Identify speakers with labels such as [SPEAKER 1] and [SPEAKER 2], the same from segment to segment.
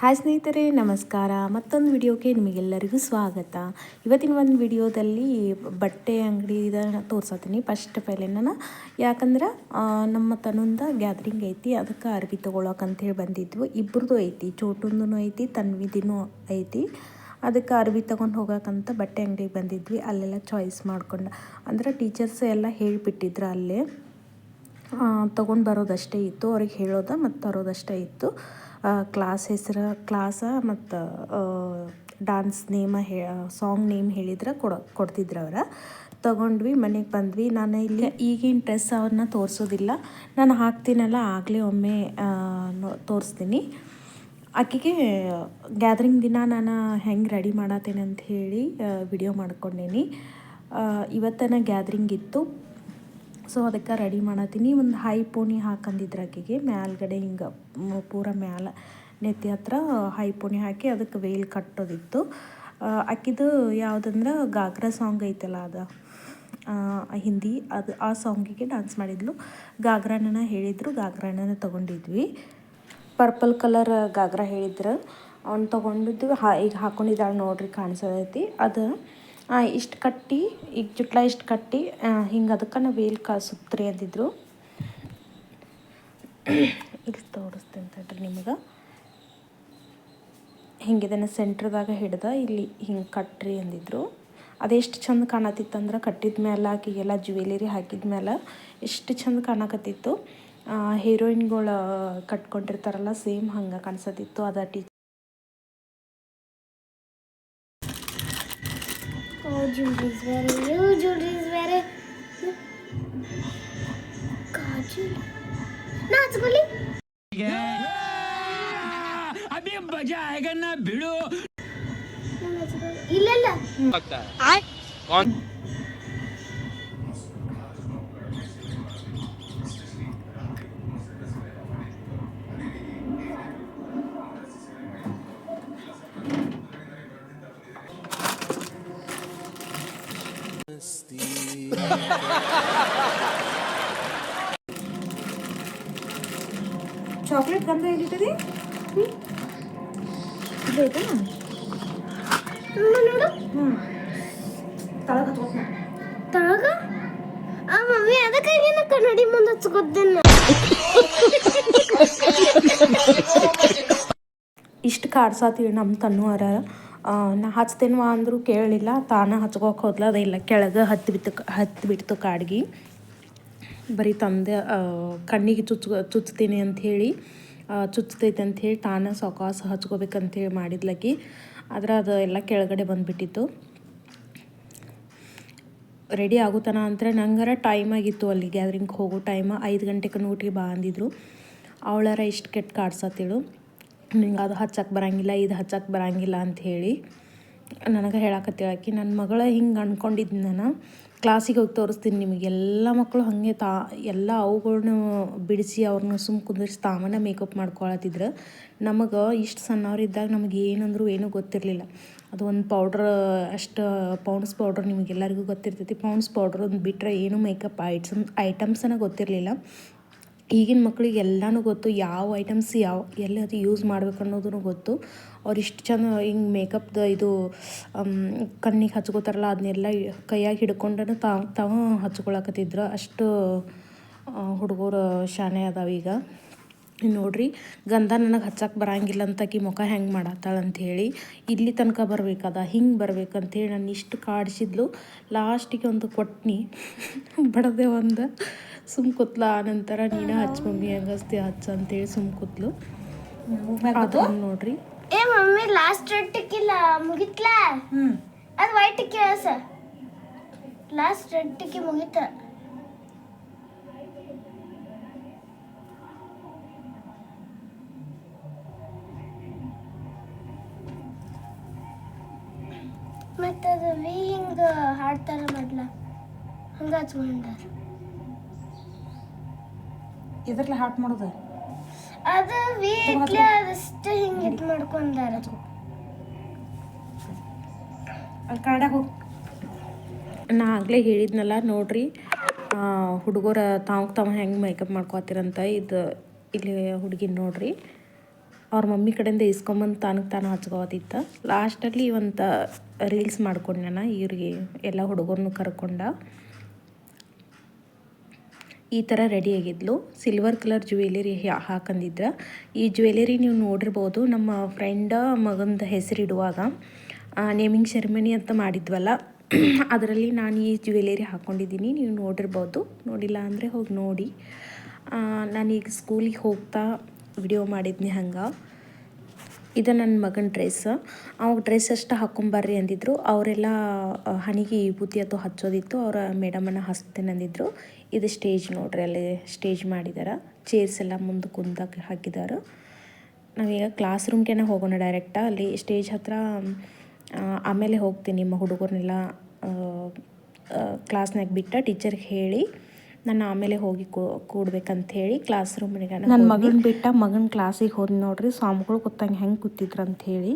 [SPEAKER 1] Hi ಸ್ನೇಹಿತರೆ, ನಮಸ್ಕಾರ. ಮತ್ತೊಂದು ವಿಡಿಯೋಗೆ ನಿಮಗೆಲ್ಲರಿಗೂ ಸ್ವಾಗತ. ಇವತ್ತಿನ ಒಂದು ವಿಡಿಯೋದಲ್ಲಿ ಬಟ್ಟೆ ಅಂಗಡಿದ ತೋರ್ಸತ್ತೀನಿ ಫಸ್ಟ್ ಪೈಲೆ ನಾನು ಯಾಕಂದ್ರೆ ನಮ್ಮ ತನುಂದ ಗ್ಯಾದ್ರಿಂಗ್ ಐತಿ. ಅದಕ್ಕೆ ಅರ್ಬಿ ತೊಗೊಳಕಂತೇಳಿ ಬಂದಿದ್ವು. ಇಬ್ಬರದ್ದು ಐತಿ. ಚೋಟುಂದೂ ಐತಿ, ತನ್ವಿದಿನೂ ಐತಿ. ಅದಕ್ಕೆ ಅರ್ಬಿ ತೊಗೊಂಡು ಹೋಗೋಕ್ಕಂತ ಬಟ್ಟೆ ಅಂಗಡಿಗೆ ಬಂದಿದ್ವಿ. ಅಲ್ಲೆಲ್ಲ ಚಾಯ್ಸ್ ಮಾಡ್ಕೊಂಡು. ಅಂದ್ರೆ ಟೀಚರ್ಸ್ ಎಲ್ಲ ಹೇಳಿಬಿಟ್ಟಿದ್ರು ಅಲ್ಲೇ. ತೊಗೊಂಡು ಬರೋದಷ್ಟೇ ಇತ್ತು. ಅವ್ರಿಗೆ ಹೇಳೋದು ಮತ್ತು ತರೋದಷ್ಟೇ ಇತ್ತು. ಕ್ಲಾಸ್ ಹೆಸರು ಕ್ಲಾಸ ಮತ್ತು ಡಾನ್ಸ್ ನೇಮ ಹೇ ಸಾಂಗ್ ನೇಮ್ ಹೇಳಿದ್ರೆ ಕೊಡೋ ಕೊಡ್ತಿದ್ರು ಅವ್ರು. ತೊಗೊಂಡ್ವಿ ಮನೆಗೆ ಬಂದ್ವಿ. ನಾನು ಇಲ್ಲಿ ಈಗಿನ ಡ್ರೆಸ್ ಅವ್ರನ್ನ ತೋರಿಸೋದಿಲ್ಲ. ನಾನು ಹಾಕ್ತೀನಲ್ಲ ಆಗಲೇ ಒಮ್ಮೆ ತೋರಿಸ್ತೀನಿ. ಆಕೆಗೆ ಗ್ಯಾದ್ರಿಂಗ್ ದಿನ ನಾನು ಹೆಂಗೆ ರೆಡಿ ಮಾಡತ್ತೇನೆ ಅಂತ ಹೇಳಿ ವಿಡಿಯೋ ಮಾಡ್ಕೊಂಡೇನಿ. ಇವತ್ತನ ಗ್ಯಾದ್ರಿಂಗ್ ಇತ್ತು. ಸೊ ಅದಕ್ಕೆ ರೆಡಿ ಮಾಡತ್ತೀನಿ. ಒಂದು ಹೈ ಪೋಣಿ ಹಾಕಂದಿದ್ರು ಆಕೆಗೆ. ಮ್ಯಾಲ್ಗಡೆ ಹಿಂಗೆ ಪೂರ ಮ್ಯಾಲ ನೆತ್ತಿ ಹತ್ರ ಹೈ ಪೋಣಿ ಹಾಕಿ ಅದಕ್ಕೆ ವೇಲ್ ಕಟ್ಟೋದಿತ್ತು. ಆಕಿದು ಯಾವುದಂದ್ರೆ ಗಾಗ್ರಾ ಸಾಂಗ್ ಐತಲ್ಲ ಅದು. ಹಿಂದಿ. ಅದು ಆ ಸಾಂಗಿಗೆ ಡ್ಯಾನ್ಸ್ ಮಾಡಿದ್ಲು. ಗಾಗ್ರಾನ ಹೇಳಿದ್ರು. ಗಾಗ್ರಾನ ತೊಗೊಂಡಿದ್ವಿ. ಪರ್ಪಲ್ ಕಲರ್ ಗಾಗ್ರಾ ಹೇಳಿದ್ರು. ಅವ್ನು ತೊಗೊಂಡಿದ್ದು ಹಾ ಈಗ ಹಾಕೊಂಡಿದ್ದಾಳೆ ನೋಡ್ರಿ ಕಾಣಿಸೋದೈತಿ ಅದು ಇಷ್ಟು ಕಟ್ಟಿ, ಈಗ ಜುಟ್ಲ ಇಷ್ಟು ಕಟ್ಟಿ ಹಿಂಗೆ ಅದಕ್ಕೆ ನಾವು ವೇಲ್ ಕಾ ಸುತ್ರಿ ಅಂದಿದ್ರು. ಇಲ್ಲಿ ತೋರಿಸ್ತೇನೆ ತಡ್ರಿ ನಿಮಗೆ. ಹಿಂಗಿದನ್ನು ಸೆಂಟ್ರದಾಗ ಹಿಡ್ದ ಇಲ್ಲಿ ಹಿಂಗೆ ಕಟ್ರಿ ಅಂದಿದ್ರು. ಅದೆಷ್ಟು ಚಂದ ಕಾಣತಿತ್ತಂದ್ರೆ ಕಟ್ಟಿದ ಮೇಲೆ ಆಕಿಗೆಲ್ಲ ಜ್ಯುವೆಲರಿ ಹಾಕಿದ ಮೇಲೆ ಎಷ್ಟು ಚಂದ ಕಾಣಕತ್ತಿತ್ತು. ಹೀರೋಯಿನ್ಗಳು ಕಟ್ಕೊಂಡಿರ್ತಾರಲ್ಲ ಸೇಮ್ ಹಂಗೆ ಕಾಣಿಸತಿತ್ತು. ಅದ ಟೀ
[SPEAKER 2] jewelry is very new. Jewelry is very. Kajal. ನಾಚ್ಕೊಳ್ಳಿ
[SPEAKER 3] अभी मजा आएगा ना भिड़ो
[SPEAKER 2] ಇಲ್ಲ ಇಲ್ಲ
[SPEAKER 1] ಚಾಕ್ಲೇಟ್ ಗಂಧ ಎಲ್ಲಿಟ್ಟದಿ ಇದು ಐತೇನ
[SPEAKER 2] ನೋಡು ನೋಡು
[SPEAKER 1] ಹ್ಞೂ ತಳಗ ಹತ್ಕೋತ
[SPEAKER 2] ತಳಗ ಆ ಮಮ್ಮಿ ಅದಕ್ಕಾಗಿ ನಾ ಕನ್ನಡಿ ಮುಂದೆ ಹಚ್ಕೊದ್ದೇನೆ
[SPEAKER 1] ಇಷ್ಟು ಕಾಡ್ಸಾತೀವಿ ನಮ್ಮ ತನ್ನುವರ ನಾ ಹಚ್ತೇನವ ಅಂದರೂ ಕೇಳಲಿಲ್ಲ ತಾನ ಹಚ್ಕೋಕೆ ಹೋದ್ಲ ಇಲ್ಲ, ಕೆಳಗೆ ಹತ್ತಿ ಬಿತ್ತು, ಹತ್ತಿ ಬಿಡ್ತು ಕಾಡ್ಗಿ. ಬರೀ ತಂದೆ ಕಣ್ಣಿಗೆ ಚುಚ್ ಚುಚ್ತೀನಿ ಅಂಥೇಳಿ ಚುಚ್ತೈತೆ ಅಂಥೇಳಿ ತಾನ ಸೊಕಾಸ ಹಚ್ಕೋಬೇಕಂತೇಳಿ ಮಾಡಿದ್ಲಕಿ. ಆದ್ರೆ ಅದು ಎಲ್ಲ ಕೆಳಗಡೆ ಬಂದುಬಿಟ್ಟಿತ್ತು. ರೆಡಿ ಆಗುತ್ತಾನ ಅಂದ್ರೆ ನಂಗಾರ ಟೈಮ್ ಆಗಿತ್ತು ಅಲ್ಲಿ ಗ್ಯಾದ್ರಿಂಗ್ ಹೋಗೋ ಟೈಮ್ ಐದು ಗಂಟೆಗೆ ಊಟಿಗೆ ಬಾ ಅಂದಿದ್ರು. ಅವಳಾರ ಇಷ್ಟು ಕೆಟ್ಟ ಕಾಡ್ಸತ್ತಿಳು ನಿಂಗೆ ಅದು ಹಚ್ಚಕ್ಕೆ ಬರಂಗಿಲ್ಲ, ಇದು ಹಚ್ಚಕ್ಕೆ ಬರಂಗಿಲ್ಲ ಅಂತ ಹೇಳಿ ನನಗೆ ಹೇಳಕತ್ತೇಳಕಿ ನನ್ನ ಮಗಳ ಹಿಂಗೆ ಅಂದ್ಕೊಂಡಿದ್ದು ನಾನು ಕ್ಲಾಸಿಗೆ ಹೋಗಿ ತೋರಿಸ್ತೀನಿ ನಿಮಗೆ ಎಲ್ಲ ಮಕ್ಕಳು ಹಾಗೆ ತಾ, ಎಲ್ಲ ಅವುಗಳ್ನ ಬಿಡಿಸಿ ಅವ್ರನ್ನ ಸುಮ್ ಕುಂದಿರಿಸಿ ತಾವನ್ನ ಮೇಕಪ್ ಮಾಡ್ಕೊಳತ್ತಿದ್ರು. ನಮಗೆ ಇಷ್ಟು ಸಣ್ಣವ್ರಿದ್ದಾಗ ನಮಗೆ ಏನಂದ್ರು ಏನೂ ಗೊತ್ತಿರಲಿಲ್ಲ. ಅದು ಒಂದು ಪೌಡ್ರ್ ಅಷ್ಟು ಪೌಂಡ್ಸ್ ಪೌಡ್ರ್ ನಿಮಗೆಲ್ಲರಿಗೂ ಗೊತ್ತಿರ್ತೈತಿ. ಪೌಂಡ್ಸ್ ಪೌಡ್ರ್ ಒಂದು ಬಿಟ್ಟರೆ ಏನು ಮೇಕಪ್ ಐಟ್ಸ್ ಐಟಮ್ಸನ್ನು ಗೊತ್ತಿರಲಿಲ್ಲ. ಈಗಿನ ಮಕ್ಳಿಗೆ ಎಲ್ಲನೂ ಗೊತ್ತು ಯಾವ ಐಟಮ್ಸ್ ಯಾವ ಎಲ್ಲಿ ಅದು ಯೂಸ್ ಮಾಡ್ಬೇಕು ಅನ್ನೋದು ಗೊತ್ತು. ಅವ್ರು ಇಷ್ಟು ಚಂದ ಹಿಂಗೆ ಮೇಕಪ್ದು ಇದು ಕಣ್ಣಿಗೆ ಹಚ್ಕೋತಾರಲ್ಲ ಅದನ್ನೆಲ್ಲ ಕೈಯಾಗಿ ಹಿಡ್ಕೊಂಡು ತಾವು ತಾವು ಹಚ್ಕೊಳಕತ್ತಿದ್ರು ಅಷ್ಟು ಹುಡುಗರು ಶಾನೆ ಅದಾವ ಈಗ. ನೋಡ್ರಿ ಗಂಧ ನನಗೆ ಹಚ್ಚಕ್ಕೆ ಬರಂಗಿಲ್ಲ ಅಂತ ಆಕಿ ಮುಖ ಹೆಂಗೆ ಮಾಡತ್ತಾಳ ಹೇಳಿ ಇಲ್ಲಿ ತನಕ ಬರ್ಬೇಕದ ಹಿಂಗೆ ಬರ್ಬೇಕಂತೇಳಿ ನಾನು ಇಷ್ಟು ಕಾಡಿಸಿದ್ಲು. ಲಾಸ್ಟಿಗೆ ಒಂದು ಕೊಟ್ನಿ. ಬಡದೆ ಒಂದು ಸುಮ್ ಕೂತ್ಲ ಆನಂತರ ನೀನ ಹಚ್ಚ ಮಮ್ಮಿ ಹೆಂಗಸ್ತಿ ಹಚ್ಚ ಅಂತೇಳಿ ಸುಮ್ ಕೂತ್ಲು. ನೋಡ್ರಿ.
[SPEAKER 2] ಏ ಮಮ್ಮಿ ಲಾಸ್ಟ್ ರೆಡ್ ಟಿಕ್ಕಿಲ್ಲ ಮುಗಿತ್ಲಾ? ಅದು ವೈಟ್ ಟಿಕ್ಕಿ ಸರ್. ಲಾಸ್ಟ್ ರೆಡ್ ಟಿಕ್ಕಿ ಮುಗಿತ. ಮತ್ತದು ವಿ ಹಿಂಗ ಹಾಡ್ತಾರ ಮೊದ್ಲ? ಹಂಗ ಹಚ್ಕೊಂಡಾರ
[SPEAKER 1] ಇದ್ರಲ್ಲಿ ಹಾಟ್ ಮಾಡೋದು?
[SPEAKER 2] ಅದು ವಿ ಇಟ್ಲಿ ಅದಷ್ಟು ಹಿಂಗ ಇಟ್ ಮಾಡ್ಕೊಂಡಾರ.
[SPEAKER 1] ಅಲ್ಲಿ ಕನ್ನಡ ಹೋಗಿ. ನಾ ಆಗಲೇ ಹೇಳಿದ್ನಲ್ಲ ನೋಡ್ರಿ ಹುಡುಗರ ತಾವು ತಾವು ಹೆಂಗೆ ಮೇಕಪ್ ಮಾಡ್ಕೊತೀರಂತ ಇದು ಇಲ್ಲಿ ಹುಡುಗಿನ ನೋಡ್ರಿ. ಅವ್ರ ಮಮ್ಮಿ ಕಡೆಯಿಂದ ಇಸ್ಕೊಂಬಂದು ತಾನಕ್ಕೆ ತಾನು ಹಚ್ಕೋತಿತ್ತ ಲಾಸ್ಟಲ್ಲಿ ಒಂದು ರೀಲ್ಸ್ ಮಾಡ್ಕೊಂಡ್ಯಾನ ಇವ್ರಿಗೆ ಎಲ್ಲ ಹುಡುಗರನ್ನು ಕರ್ಕೊಂಡ. ಈ ಥರ ರೆಡಿ ಆಗಿದ್ಲು. ಸಿಲ್ವರ್ ಕಲರ್ ಜ್ಯುವೆಲರಿ ಹಾಕಂದಿದ್ರ. ಈ ಜ್ಯುವೆಲರಿ ನೀವು ನೋಡಿರ್ಬೋದು, ನಮ್ಮ ಫ್ರೆಂಡ ಮಗಂದ ಹೆಸರಿಡುವಾಗ ನೇಮಿಂಗ್ ಸೆರೆಮನಿ ಅಂತ ಮಾಡಿದ್ವಲ್ಲ. ಅದರಲ್ಲಿ ನಾನು ಈ ಜ್ಯುವೆಲರಿ ಹಾಕ್ಕೊಂಡಿದ್ದೀನಿ ನೀವು ನೋಡಿರ್ಬೋದು. ನೋಡಿಲ್ಲ ಅಂದರೆ ಹೋಗಿ ನೋಡಿ. ನಾನೀಗ ಸ್ಕೂಲಿಗೆ ಹೋಗ್ತಾ ವಿಡಿಯೋ ಮಾಡಿದ್ನಿ ಹಂಗೆ. ಇದು ನನ್ನ ಮಗನ ಡ್ರೆಸ್ ಅವಾಗ ಡ್ರೆಸ್ ಅಷ್ಟು ಹಾಕೊಂಬರ್ರಿ ಅಂದಿದ್ರು. ಅವರೆಲ್ಲ ಹಣಿಗೆ ವಿಭೂತಿ ಅಥವಾ ಹಚ್ಚೋದಿತ್ತು. ಅವರ ಮೇಡಮನ್ನು ಹಚ್ತೇನೆ ಅಂದಿದ್ರು. ಇದು ಸ್ಟೇಜ್ ನೋಡ್ರಿ, ಅಲ್ಲಿ ಸ್ಟೇಜ್ ಮಾಡಿದಾರೆ. ಚೇರ್ಸ್ ಎಲ್ಲ ಮುಂದೆ ಕುಂದಕ್ಕೆ ಹಾಕಿದ್ದಾರೆ ನಾವೀಗ ಕ್ಲಾಸ್ ರೂಮ್ಗೆ ಹೋಗೋಣ ಡೈರೆಕ್ಟ ಅಲ್ಲಿ ಸ್ಟೇಜ್ ಹತ್ರ ಆಮೇಲೆ ಹೋಗ್ತೀನಿ ನಿಮ್ಮ ಹುಡುಗರನ್ನೆಲ್ಲ ಕ್ಲಾಸ್ನಾಗ ಬಿಟ್ಟ ಟೀಚರ್ಗೆ ಹೇಳಿ. ನಾನು ಆಮೇಲೆ ಹೋಗಿ ಕೂಡ್ಬೇಕಂತ ಹೇಳಿ ಕ್ಲಾಸ್ ರೂಮ್ನಿಗೆ ನನ್ನ ಮಗನ ಬಿಟ್ಟ ಮಗನ ಕ್ಲಾಸಿಗೆ ಹೋದ್ ನೋಡ್ರಿ ಸ್ವಾಮಿಗಳು ಕೂತಂಗೆ ಹೆಂಗೆ ಕೂತಿದ್ರು ಅಂತ ಹೇಳಿ.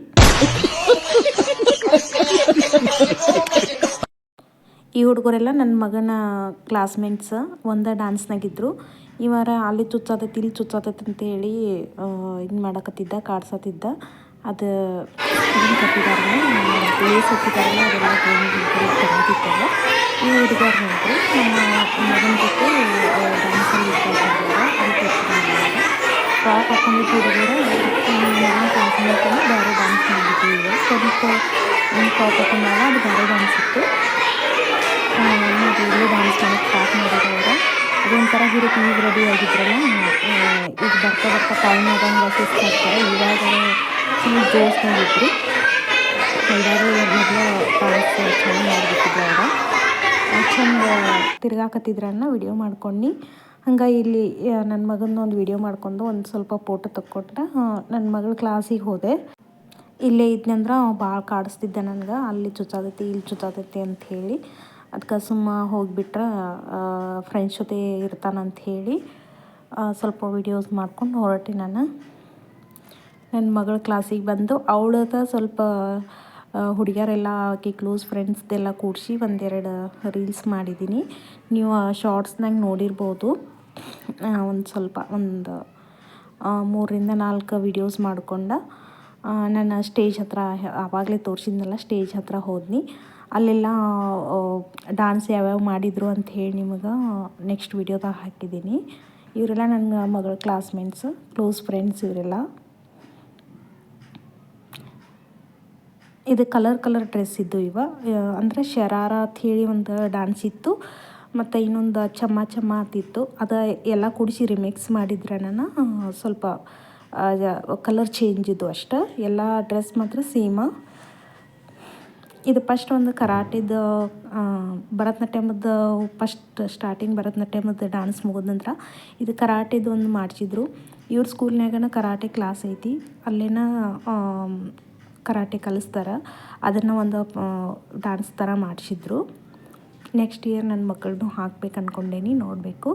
[SPEAKER 1] ಈ ಹುಡುಗರೆಲ್ಲ ನನ್ನ ಮಗನ ಕ್ಲಾಸ್ಮೇಟ್ಸ್ ಒಂದೇ ಡ್ಯಾನ್ಸ್ನಾಗಿದ್ದರು ಇವರ ಅಲ್ಲಿ ಚುಚ್ಚಾತೈತಿ ಇಲ್ಲಿ ಚುಚ್ಚಾತೈತಿ ಅಂತೇಳಿ ಇದು ಮಾಡಕತ್ತಿದ್ದ ಕಾಡ್ಸತ್ತಿದ್ದ ಅದು ಕಟ್ಟಿದಾರ ಕಟ್ಟಿದಾರಲ್ಲ ಪ್ಲೇಸ್ ಹತ್ತಿದಾರಲ್ಲ ಅದೆಲ್ಲ ತೆಗೆದಿತ್ತಲ್ಲ ಈ ಹುಡುಗರು ನೋಡ್ರಿ ನಮ್ಮ ಮಗನ ಜೊತೆ ಡ್ಯಾನ್ಸಲ್ಲಿ ಅದಕ್ಕೆ ಫ್ರಾಕ್ ಹಾಕೊಂಡಿದ್ದು ಹುಡುಗರು ಮಗನ ಕ್ಲಾಸ್ಮೇಟಲ್ಲಿ ಬೇರೆ ಡ್ಯಾನ್ಸ್ ಮಾಡಿದ್ವಿ ಈಗ ಸ್ವಲ್ಪ ಒಂದು ಫ್ರಾಕ್ ಹಾಕೊಂಡಾಗ ಅದು ಬೇರೆ ಡ್ಯಾನ್ಸ್ ಇತ್ತು ನೋಡಿ ಇಲ್ಲೇ ಡ್ಯಾನ್ಸ್ ಮಾಡೋಕ್ಕೆ ಸ್ಟಾರ್ಟ್ ಮಾಡಿದ್ರು ಅವರು ಅದೊಂಥರ ಹಿರಿಕ್ ಈಗ ರೆಡಿ ಆಗಿದ್ರಲ್ಲ ಆ, ಈಗ ಬರ್ತಾ ಬರ್ತಾ ಟೈಮ್ ಆದಂಗೆ ಸುಸ್ತು ಆಗ್ತಾರೆ ಇವಾಗ ಫುಲ್ ಜೋಶ್ನಾಗಿದ್ರು ಇವಾಗ ಮೊದಲು ಡ್ಯಾನ್ಸ್ ಚೆನ್ನಾಗಿ ಮಾಡಿಬಿಟ್ಟಿದ್ರು ಅವರು ಚಂದ ತಿರ್ಗಾಕತ್ತಿದ್ರನ್ನ ವಿಡಿಯೋ ಮಾಡ್ಕೊಂಡು. ಹಂಗೆ ಇಲ್ಲಿ ನನ್ನ ಮಗನ ಒಂದು ವಿಡಿಯೋ ಮಾಡ್ಕೊಂಡು ಒಂದು ಸ್ವಲ್ಪ ಫೋಟೋ ತಕ್ಕೊಟ್ಟ ನನ್ನ ಮಗಳ ಕ್ಲಾಸಿಗೆ ಹೋದೆ. ಇಲ್ಲೇ ಇದ್ನಂದ್ರೆ ಅವ ಭಾಳ ಕಾಡಿಸ್ತಿದ್ದೆ ನನಗೆ. ಅಲ್ಲಿ ಚುಚ್ಚಾದೈತಿ ಇಲ್ಲಿ ಚುಚ್ಚಾದೈತಿ ಅಂತ ಹೇಳಿ. ಅದಕ್ಕೆ ಸುಮ್ಮ ಹೋಗಿಬಿಟ್ರೆ ಫ್ರೆಂಡ್ಸ್ ಜೊತೆ ಇರ್ತಾನಂತ ಹೇಳಿ ಸ್ವಲ್ಪ ವಿಡಿಯೋಸ್ ಮಾಡ್ಕೊಂಡು ಹೊರಟೆ ನಾನು. ನನ್ನ ಮಗಳ ಕ್ಲಾಸಿಗೆ ಬಂದು, ಅವಳದ ಸ್ವಲ್ಪ ಹುಡುಗಿಯರೆಲ್ಲ ಆಕೆ ಕ್ಲೋಸ್ ಫ್ರೆಂಡ್ಸ್ದೆಲ್ಲ ಕೂಡಿಸಿ ಒಂದೆರಡು ರೀಲ್ಸ್ ಮಾಡಿದ್ದೀನಿ ನೀವು ಆ ಶಾರ್ಟ್ಸ್ನಾಗ ನೋಡಿರ್ಬೋದು. ಒಂದು ಸ್ವಲ್ಪ, ಒಂದು ಮೂರರಿಂದ ನಾಲ್ಕು ವಿಡಿಯೋಸ್ ಮಾಡಿಕೊಂಡು ನಾನು ಸ್ಟೇಜ್ ಹತ್ರ ಆವಾಗಲೇ ತೋರಿಸಿದ್ನಲ್ಲ ಸ್ಟೇಜ್ ಹತ್ರ ಹೋದ್ನಿ. ಅಲ್ಲೆಲ್ಲ ಡಾನ್ಸ್ ಯಾವ್ಯಾವ ಮಾಡಿದರು ಅಂತ ಹೇಳಿ ನಿಮಗೆ ನೆಕ್ಸ್ಟ್ ವಿಡಿಯೋದಾಗ ಹಾಕಿದ್ದೀನಿ ಇವರೆಲ್ಲ ನನ್ನ ಮಗಳ ಕ್ಲಾಸ್ಮೇಟ್ಸ್ ಕ್ಲೋಸ್ ಫ್ರೆಂಡ್ಸ್ ಇವರೆಲ್ಲ. ಇದು ಕಲರ್ ಕಲರ್ ಡ್ರೆಸ್ ಇದ್ದು ಇವ. ಅಂದರೆ ಶರಾರ ಅಂತ ಹೇಳಿ ಒಂದು ಡ್ಯಾನ್ಸ್ ಇತ್ತು. ಮತ್ತು ಇನ್ನೊಂದು ಚಮ್ಮ ಚಮ್ಮ ಅಂತಿತ್ತು ಅದು ಎಲ್ಲ ಕೂಡಿಸಿ ರಿಮಿಕ್ಸ್ ಮಾಡಿದ್ರೆ ನಾನು ಸ್ವಲ್ಪ ಕಲರ್ ಚೇಂಜ್ ಇದ್ದು ಅಷ್ಟೆ. ಎಲ್ಲ ಡ್ರೆಸ್ ಮಾತ್ರ ಸೇಮ ಇದು ಫಸ್ಟ್ ಒಂದು ಕರಾಟೆದು ಭರತನಾಟ್ಯಮದ ಫಸ್ಟ್ ಸ್ಟಾರ್ಟಿಂಗ್ ಭರತನಾಟ್ಯಮದ ಡ್ಯಾನ್ಸ್ ಮುಗಿದ ನಂತರ ಇದು ಕರಾಟೆದು ಒಂದು ಮಾಡಿಸಿದ್ರು. ಇವ್ರ ಸ್ಕೂಲ್ನಾಗನ ಕರಾಟೆ ಕ್ಲಾಸ್ ಐತಿ. ಅಲ್ಲೇನ ಕರಾಟೆ ಕಲಿಸ್ತಾರೆ. ಅದನ್ನು ಒಂದು ಡ್ಯಾನ್ಸ್ ಥರ ಮಾಡಿಸಿದ್ರು. ನೆಕ್ಸ್ಟ್ ಇಯರ್ ನನ್ನ ಮಕ್ಕಳನ್ನು ಹಾಕ್ಬೇಕು ಅಂದ್ಕೊಂಡೇನಿ ನೋಡಬೇಕು.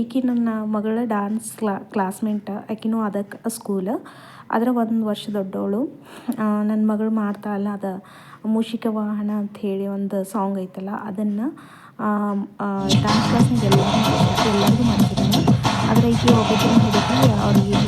[SPEAKER 1] ಈಕಿ ನನ್ನ ಮಗಳ ಡ್ಯಾನ್ಸ್ ಕ್ಲಾ ಕ್ಲಾಸ್ಮೇಟ್ ಆಕಿನೂ ಅದಕ್ಕೆ ಸ್ಕೂಲ್ ಅದರ ಒಂದು ವರ್ಷ ದೊಡ್ಡವಳು ನನ್ನ ಮಗಳು ಮಾಡ್ತಾಳಲ್ಲ ಅದು ಮೂಷಿಕ ವಾಹನ ಅಂತ ಹೇಳಿ ಒಂದು ಸಾಂಗ್ ಐತಲ್ಲ, ಅದನ್ನು ಡ್ಯಾನ್ಸ್ ಕ್ಲಾಸ್ನಾಗ ಎಲ್ಲರೂ ಎಲ್ಲರಿಗೂ ಮಾಡ್ತಿದ್ದಾನೆ ಆದರೆ ಈಕೆ ಒಬ್ಬ ಹುಡುಗಿ ಅವ್ರಿಗೆ